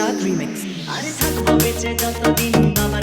Jagannath Remix. আরে থাকব বেঁচে যতদিন বাবা